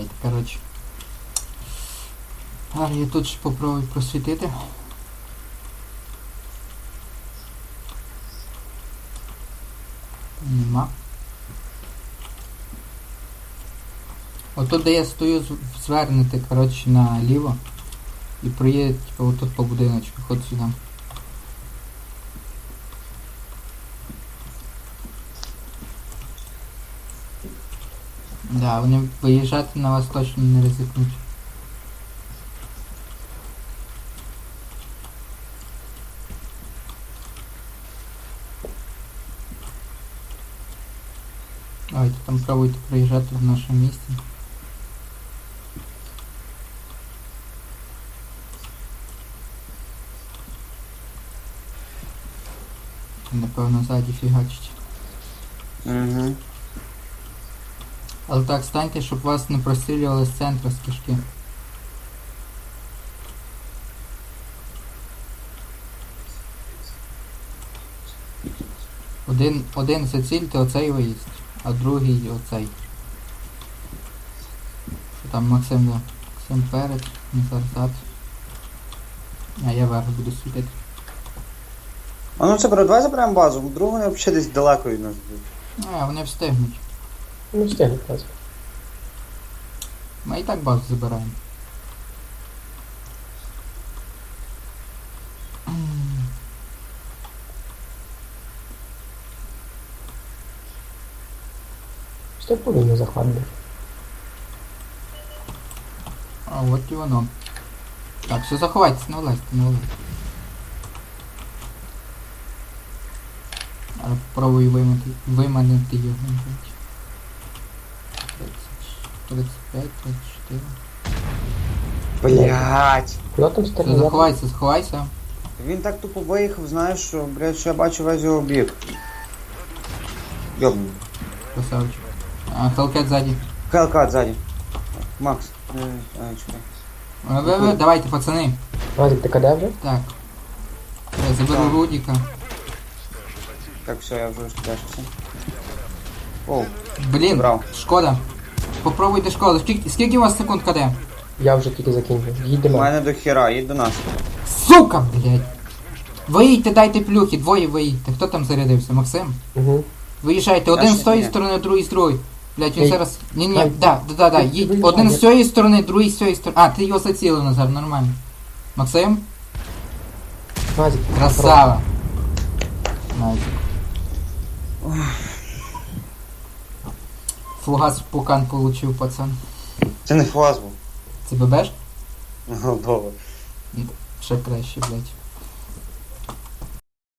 Давайте, коротше. А, я тут ж попробую просвітити. Нема. Отут, де я стою, звернете, коротше, наліво. І проїдете, типу, отут по будиночку, ход сюди. Да, вони виїжджати на вас точно не ризикнуть. Давайте там пробуйте проїжджати в нашому місті. Напевно, ззаді фігачить. Угу. Але так станьте, щоб вас не прострілювали з центру з кишки. Один, один зацільте оцей виїзд, а другий оцей. Що там Максим, да. Максим перед, Назар зад. А я вверх буду світити. А ну це давай заберемо базу, вдруг вони взагалі десь далеко від нас будуть. А, вони встигнуть. Ну, встигнуть раз. Ми і так базу забираємо. Що повинно захват був? А от і воно. Так, все, заховайтесь, не вилазьте, не вилазьте. А попробую виманити, виманити його. блядь. 30, 35, 34. Блять. Куди там Все, стріляти? заховайся, заховайся. Він так тупо виїхав, знаєш, що, блядь, що я бачу весь його об'єкт. Йобну. Красавчик. А, Хелкет ззаді. КЛК ззаді. Макс. Е, а, чекай. А, Ви, ви, давайте, пацани. Вадик, ти куди вже? Так. Я заберу Так. Рудіка. Так, все, я вже спешився. Оу, Блін, Брав. шкода. Попробуйте шкоду. Скільки, скільки у вас секунд КД? Я вже тільки закінчив. у Їдемо. мене до хера, їдь до нас. Сука, блядь! Виїдьте, дайте плюхи, двоє виїдьте. Хто там зарядився? Максим? Угу. Виїжджайте, один ще з тої ні. сторони, другий з другої. Блядь, він Ей, зараз. Ні, ні, Ай, да, да, да, да. ти- Їдь. Один виїжджай. з цієї сторони, другий з цієї сторони. А, ти його зацілив, Назар, нормально. Максим? Вадик, Красава. Назик. Фугас пукан получив, пацан. Це не фугас був. Це ББш? Добре. Ще краще, блядь.